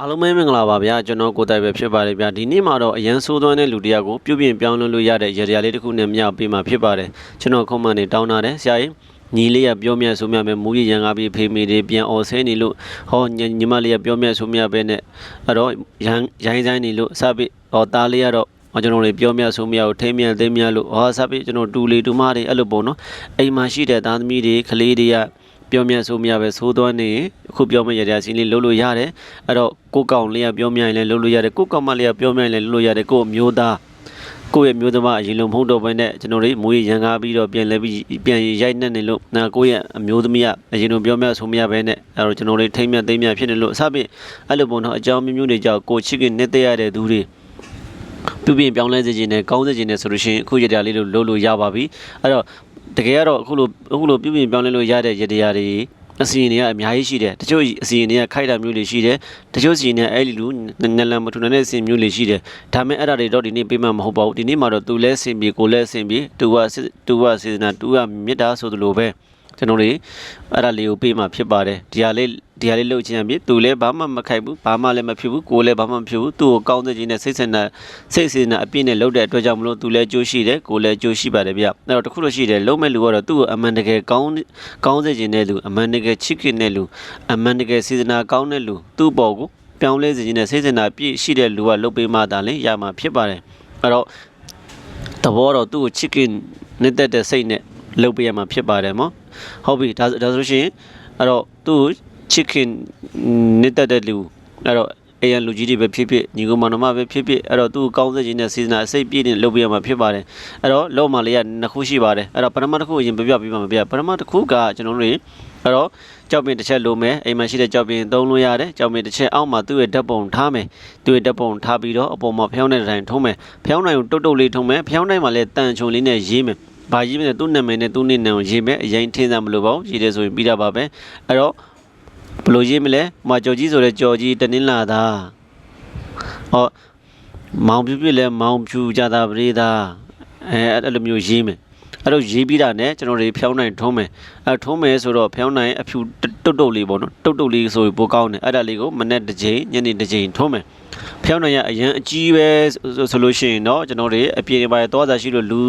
အားလုံးပဲမင်္ဂလာပါဗျာကျွန်တော်ကိုတိုင်ပဲဖြစ်ပါတယ်ဗျာဒီနေ့မှာတော့အရန်ဆိုးသွမ်းတဲ့လူတစ်ယောက်ကိုပြုပြင်ပြောင်းလဲလို့ရတဲ့ရရလေးတစ်ခုနဲ့မျှပေးမှာဖြစ်ပါတယ်ကျွန်တော်ခုမှန်နေတောင်းတာတယ်ဆရာကြီးညီလေးကပြောမြတ်ဆိုမြတ်ပဲမူရရန်ကားပြီးဖေးမေတွေပြန်អော်ဆဲနေလို့ဟောညီညီမလေးကပြောမြတ်ဆိုမြတ်ပဲနဲ့အဲ့တော့ရန်ရိုင်းဆိုင်နေလို့စပြီးဟောသားလေးကတော့ဟောကျွန်တော်တွေပြောမြတ်ဆိုမြတ်ကိုထိမ့်မြတ်သိမ့်မြတ်လို့ဟောစပြီးကျွန်တော်တူလီတူမတွေအဲ့လိုပေါ့နော်အိမ်မှာရှိတဲ့သားသမီးတွေကလေးတွေက ပြောမြတ်ဆိုမြတ်ပဲသိုးသွန်းနေရင်အခုပြောမယ့်ရတဲ့စီးလေးလှုပ်လို့ရတယ်အဲ့တော့ကိုယ့်ကောင်လေးကပြောမြတ်ရင်လည်းလှုပ်လို့ရတယ်ကိုယ့်ကောင်မလေးကပြောမြတ်ရင်လည်းလှုပ်လို့ရတယ်ကိုယ့်အမျိုးသားကိုယ့်ရဲ့မျိုးသမအရင်လုံးမဟုတ်တော့ဘဲနဲ့ကျွန်တော်တို့မွေးရန်ကားပြီးတော့ပြန်လဲပြီးပြန်ရိုက်နှက်နေလို့နာကိုယ့်ရဲ့အမျိုးသမီးကအရင်လုံးပြောမြတ်ဆိုမြတ်ပဲနဲ့အဲ့တော့ကျွန်တော်တို့ထိမ့်မြတ်သိမ့်မြတ်ဖြစ်နေလို့အစပြင်အဲ့လိုပုံတော့အကြောင်းမျိုးမျိုးတွေကြောင့်ကိုချစ်ခင်နေတရတဲ့သူတွေပြုပြင်ပြောင်းလဲစေခြင်းနဲ့ကောင်းစေခြင်းနဲ့ဆိုလို့ရှိရင်အခုရတဲ့လေးလို့လှုပ်လို့ရပါပြီအဲ့တော့တကယ်ကတော့အခုလို အခုလိုပြုပြင်ပြောင်းလဲလို့ရတဲ့ရတရားတွေအစီအရင်တွေကအများကြီးရှိတယ်တချို့အစီအရင်တွေကခိုက်တာမျိုးတွေရှိတယ်တချို့အစီအရင်တွေကအဲ့ဒီလူနလန်မထူနိုင်တဲ့အစီအရင်မျိုးတွေရှိတယ်ဒါပေမဲ့အဲ့ဒါတွေတော့ဒီနေ့ပေးမှမဟုတ်ပါဘူးဒီနေ့မှာတော့သူလဲအဆင်ပြေကိုလဲအဆင်ပြေတူကစစ်တူကစေတနာတူကမေတ္တာဆိုသလိုပဲ ကျွန်တော်တွေအဲ့ဒါလေးကိုပေးမှဖြစ်ပါတယ်ဒီဟာလေးဒီဟာလေးလုပ်ချင်ရပြီသူလည်းဘာမှမခိုက်ဘူးဘာမှလည်းမဖြစ်ဘူးကိုလည်းဘာမှမဖြစ်ဘူးသူ့ကိုကောင်းစေခြင်းနဲ့စိတ်ဆန္ဒစိတ်စေတနာအပြည့်နဲ့လုပ်တဲ့အတွက်ကြောင့်မလို့သူလည်းကြိုးရှိတယ်ကိုလည်းကြိုးရှိပါတယ်ဗျအဲ့တော့တခုလို့ရှိတယ်လုံးမဲ့လူကတော့သူ့ကိုအမှန်တကယ်ကောင်းကောင်းစေခြင်းတဲ့လူအမှန်တကယ်ချစ်ခင်တဲ့လူအမှန်တကယ်စေတနာကောင်းတဲ့လူသူ့ပေါ်ကိုပြောင်းလဲစေခြင်းနဲ့စိတ်ဆန္ဒပြည့်ရှိတဲ့လူကလုပ်ပေးမှသာလေရမှာဖြစ်ပါတယ်အဲ့တော့တဘောတော့သူ့ကိုချစ်ခင်နေတဲ့တဲ့စိတ်နဲ့ လုပ်ပေးရမှာဖြစ်ပါတယ်မောဟုတ်ပြီဒါဒါဆိုလို့ရှိရင်အဲ့တော့သူ့ကိုချစ်ခင်နေတဲ့တဲ့လူအဲ့တော့အေရန်လူကြီးတွေပဲဖြစ်ဖြစ်ညီကောင်မတော်မပဲဖြစ်ဖြစ်အဲ့တော့သူ့ကိုကောင်းစေခြင်းနဲ့စေတနာအစိတ်ပြည့်နဲ့လုပ်ပေးရမှာဖြစ်ပါတယ်အဲ့တော့လောမလေးကနှစ်ခုရှိပါတယ်အဲ့တော့ပထမတစ်ခုအရင်ပြပြပေးပါမယ်ဗျပထမတစ်ခုကကျွန်တော်တို့တွေအဲ့တော့ကြောက်ပင်တစ်ချက်လိုမယ်အိမ်မှာရှိတဲ့ကြောက်ပင်သုံးလို့ရတယ်ကြောက်ပင်တစ်ချက်အောက်မှာသူ့ရဲ့ဓာတ်ပုံထားမယ်သူ့ရဲ့ဓာတ်ပုံထားပြီးတော့အပေါ်မှာဖျောင်းတဲ့တိုင်းထုံးမယ်ဖျောင်းတိုင်းကိုတုတ်တုတ်လေးထုံးမယ်ဖျောင်းတိုင်းမှာလည်းတန်ချုံလေးနဲ့ရေးမယ် ဘာရေးမလဲသူ့နာမည်နဲ့သူ့နေနံကိုရေးမယ်အရင်ထင်းစမ်းမလို့ပေါ့ရေးတယ်ဆိုရင်ပြီးတာပါပဲအဲ့တော့ဘယ်လိုရေးမလဲမကြော်ကြီးဆိုတဲ့ကြော်ကြီးတနင်္လာသားဟောမောင်ပြူပြလဲမောင်ဖြူကြတာပရိသာအဲအဲ့လိုမျိုးရေးမယ် အဲ့တော့ရေးပြီးတာနဲ့ကျွန်တော်တွေဖျောင်းနိုင်ထုံးမယ်အဲထုံးမယ်ဆိုတော့ဖျောင်းနိုင်အဖြူတုတ်တုတ်လေးပေါ့နော်တုတ်တုတ်လေးဆိုရင်ပိုကောင်းတယ်အဲ့ဒါလေးကိုမနေ့တစ်ချိန်ညနေတစ်ချိန်ထုံးမယ်ဖျောင်းနိုင်ရအရင်အကြီးပဲဆိုဆိုလို့ရှိရင်တော့ကျွန်တော်တွေအပြေတွေပါတော့စားရှိလို့လူ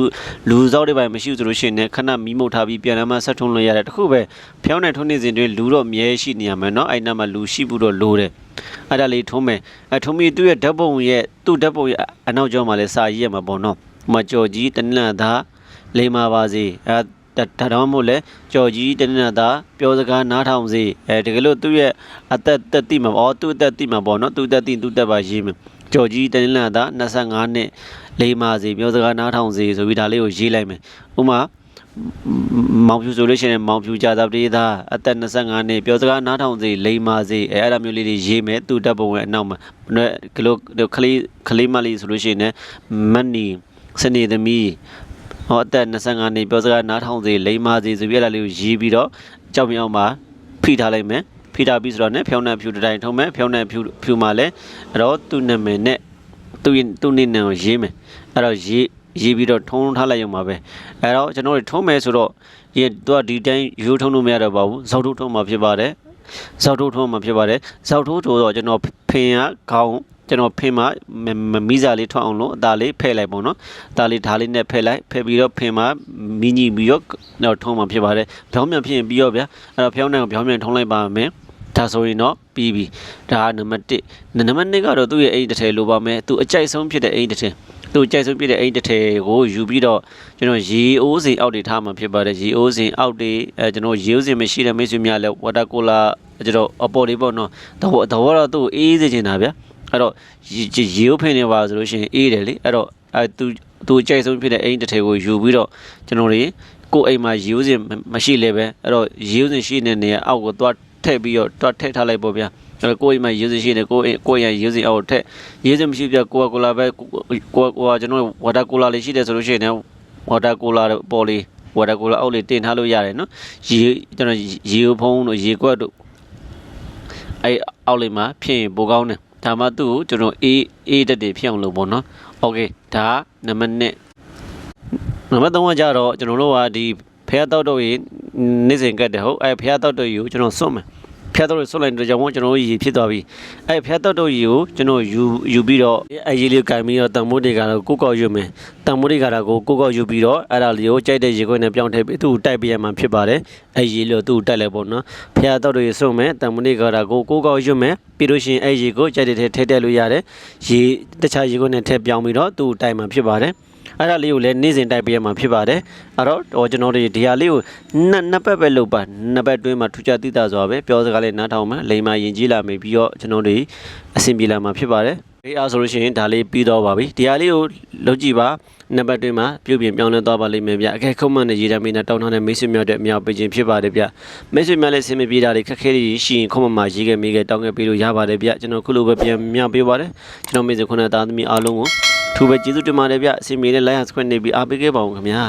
လူစောက်တွေပါမရှိဘူးဆိုလို့ရှိရင်လည်းခဏမီးမုတ်ထားပြီးပြန်လာမှဆက်ထုံးလို့ရတယ်တခုပဲဖျောင်းနိုင်ထုံးနေစဉ်တွင်လူတော့မြဲရှိနေရမယ်နော်အဲ့နားမှာလူရှိဘူးတော့လိုတယ်အဲ့ဒါလေးထုံးမယ်အဲထုံးပြီးသူ့ရဲ့ဓာတ်ပုံရဲ့သူ့ဓာတ်ပုံရဲ့အနောက်ကျောမှာလည်းစာရေးရမှာပေါ့နော်မကြော်ကြီးတနင်္လာသား လိမ္မာပါစေအဲဒါတော့မဟုတ်လဲကြော်ကြီးတနင်္လာသားပြောစကားနားထောင်စေအဲတကယ်လို့သူ့ရဲ့အသက်တက်တိမှာဩသူ့အသက်တိမှာပေါ့နော်သူ့အသက်တိသူ့အသက်ပါရေးမယ်ကြော်ကြီးတနင်္လာသား25နှစ်လိမ္မာစေပြောစကားနားထောင်စေဆိုပြီးဒါလေးကိုရေးလိုက်မယ်ဥမာမောင်ဖြူဆိုလို့ရှိရင်မောင်ဖြူကြတာပရိသအသက်25နှစ်ပြောစကားနားထောင်စေလိမ္မာစေအဲအဲ့ဒါမျိုးလေးတွေရေးမယ်သူတက်ပုံရဲ့အနောက်မှာကလေးကလေးကလေးမလေးဆိုလို့ရှိရင်မတ်နီစနေသမီး ဟောအသက်25နှစ်ပြောစကားနားထောင်စေလိမ္မာစေဆိုပြီးအဲ့ဒါလေးကိုရေးပြီးတော့ကြောက်မြောင်မှာဖိထားလိုက်မယ်ဖိထားပြီးဆိုတော့ ਨੇ ဖြောင်းနှံဖြူတိုင်းထုံးမယ်ဖြောင်းနှံဖြူဖြူမှာလဲအဲ့တော့သူ့နာမည်နဲ့သူ့သူ့နေနံကိုရေးမယ်အဲ့တော့ရေးရေးပြီးတော့ထုံးထားလိုက်ရုံပါပဲအဲတော့ကျွန်တော်တို့ထုံးမယ်ဆိုတော့ဒီတော့ဒီတိုင်းရိုးထုံးလို့မရတော့ပါဘူးဇောက်ထုံးထုံးမှာဖြစ်ပါတယ်ဇောက်ထုံးထုံးမှာဖြစ်ပါတယ်ဇောက်ထုံးထိုးတော့ကျွန်တော်ဖင်ရခေါင်း ကျွန်တော်ဖင်မှာမိစာလေးထွက်အောင်လို့အသားလေးဖဲ့လိုက်ပေါ့နော်အသားလေးဓာလေးနဲ့ဖဲ့လိုက်ဖဲ့ပြီးတော့ဖင်မှာမီးညိပြီးတော့တော့ထုံးမှာဖြစ်ပါတယ်ဖြောင်းမြန်ဖြစ်ရင်ပြီးတော့ဗျာအဲ့တော့ဖြောင်းနိုင်ကိုဖြောင်းမြန်ထုံးလိုက်ပါမယ်ဒါဆိုရင်တော့ပြီးပြီဒါကနံပါတ်1နံပါတ်2ကတော့သူ့ရဲ့အိမ်တစ်ထည်လိုပါမယ်သူအကြိုက်ဆုံးဖြစ်တဲ့အိမ်တစ်ထည် သူကြိုက်ဆုံးပြတဲ့အိမ်တစ်ထည်ကိုယူပြီးတော့ကျွန်တော်ရေအိုးစင်အောက်တွေထားမှာဖြစ်ပါတယ်ရေအိုးစင်အောက်တွေအဲကျွန်တော်ရေအိုးစင်မရှိတဲ့မိတ်ဆွေများလည်းဝါတာကိုလာကျွန်တော်အပေါ်လေးပေါ့နော်တော့တော့တော့သူ့အေးစေချင်တာဗျာအဲ့တော့ရေရေအိုးဖိနေပါဆိုလို့ရှိရင်အေးတယ်လေအဲ့တော့အဲသူသူကြိုက်ဆုံးဖြစ်တဲ့အိမ်တစ်ထည်ကိုယူပြီးတော့ကျွန်တော်တွေကိုအိမ်မှာရေအိုးစင်မရှိလဲပဲအဲ့တော့ရေအိုးစင်ရှိတဲ့နေရာအောက်ကိုသွားထည့်ပြီးတော့တွတ်ထည့်ထားလိုက်ပေါ့ဗျာ အဲ့တော့ကိုယ်အိမ်မှာရေစင်ရှိနေကိုယ်ကိုယ်ရရေစင်အောက်ထက်ရေစင်မရှိပြကိုကကိုလာပဲကိုကိုကကျွန်တော်ဝါတာကိုလာလေးရှိတယ်ဆိုလို့ရှိရင်ဝါတာကိုလာပေါ်လေးဝါတာကိုလာအောက်လေးတင်ထားလို့ရတယ်နော်ရေကျွန်တော်ရေဖုံးတို့ရေကွက်တို့အဲ့အောက်လေးမှာဖြစ်ရင်ပိုကောင်းတယ်ဒါမှသူ့ကိုကျွန်တော်အေးအေးတက်တယ်ဖြစ်အောင်လုပ်ပေါ့နော်โอเคဒါနံပါတ်1နံပါတ်3ကကြတော့ကျွန်တော်တို့ကဒီဖះတောက်တော့ရေနေ့စဉ်ကတ်တယ်ဟုတ်အဲဖះတောက်တော့ရေကိုကျွန်တော်စွန့်မယ် ဖျက်တော့ဆွတ်လိုက်တဲ့ကြောင့်မို့ကျွန်တော်တို့ရေဖြစ်သွားပြီအဲ့ဖျက်တော့တို့ရေကိုကျွန်တော်ယူယူပြီးတော့အဲ့ရေလေးကိုကင်ပြီးတော့တန်မိုးတွေကတော့ကိုကောက်ယူမယ်တန်မိုးတွေကတော့ကိုကိုကောက်ယူပြီးတော့အဲ့ဒါလေးကိုကြိုက်တဲ့ရေခွက်နဲ့ပြောင်းထည့်ပြီးသူ့ကိုတိုက်ပြရမှာဖြစ်ပါတယ်အဲ့ရေလေးကိုသူ့ကိုတိုက်လိုက်ပေါ့နော်ဖျက်တော့တို့ရေဆွတ်မယ်တန်မိုးတွေကတော့ကိုကိုကောက်ယူမယ်ပြီးလို့ရှိရင်အဲ့ရေကိုကြိုက်တဲ့ထဲထည့်တက်လို့ရတယ်ရေတခြားရေခွက်နဲ့ထည့်ပြောင်းပြီးတော့သူ့ကိုတိုက်မှာဖြစ်ပါတယ် အဲ့ဒါလေးကိုလည်းနေ့စဉ်တိုက်ပေးရမှာဖြစ်ပါတယ်အဲ့တော့ဟောကျွန်တော်တို့ဒီဟာလေးကိုနှစ်နှစ်ပတ်ပဲလုပ်ပါနှစ်ပတ်တွင်းမှာထူးခြားသိတာစွာပဲပြောစကားလေးနားထောင်မယ်လိမ်မာယဉ်ကျေးလာမယ်ပြီးတော့ကျွန်တော်တို့အဆင်ပြေလာမှာဖြစ်ပါတယ်အေးအားဆိုလို့ရှိရင်ဒါလေးပြီးတော့ပါပြီဒီဟာလေးကိုလုပ်ကြည့်ပါနှစ်ပတ်တွင်းမှာပြုတ်ပြင်ပြောင်းလဲသွားပါလိမ့်မယ်ဗျအခဲခုံးမနဲ့ရေးတမင်းနဲ့တောင်းထားတဲ့မိတ်ဆွေများတဲ့အမြောက်ပေးခြင်းဖြစ်ပါတယ်ဗျမိတ်ဆွေများလည်းဆင်မပြေတာတွေခက်ခဲတွေရှိရင်ခုံးမမှာရေးခဲ့မိခဲ့တောင်းခဲ့ပေးလို့ရပါတယ်ဗျကျွန်တော်ခုလိုပဲပြန်မြောက်ပေးပါတယ်ကျွန်တော်မိတ်ဆွေခုနသားသမီးအားလုံးကို ထူပဲကျေးဇူးတင်ပါတယ်ဗျအစီအမေနဲ့ like and subscribe နေပြီးအားပေးခဲ့ပါဦးခင်ဗျာ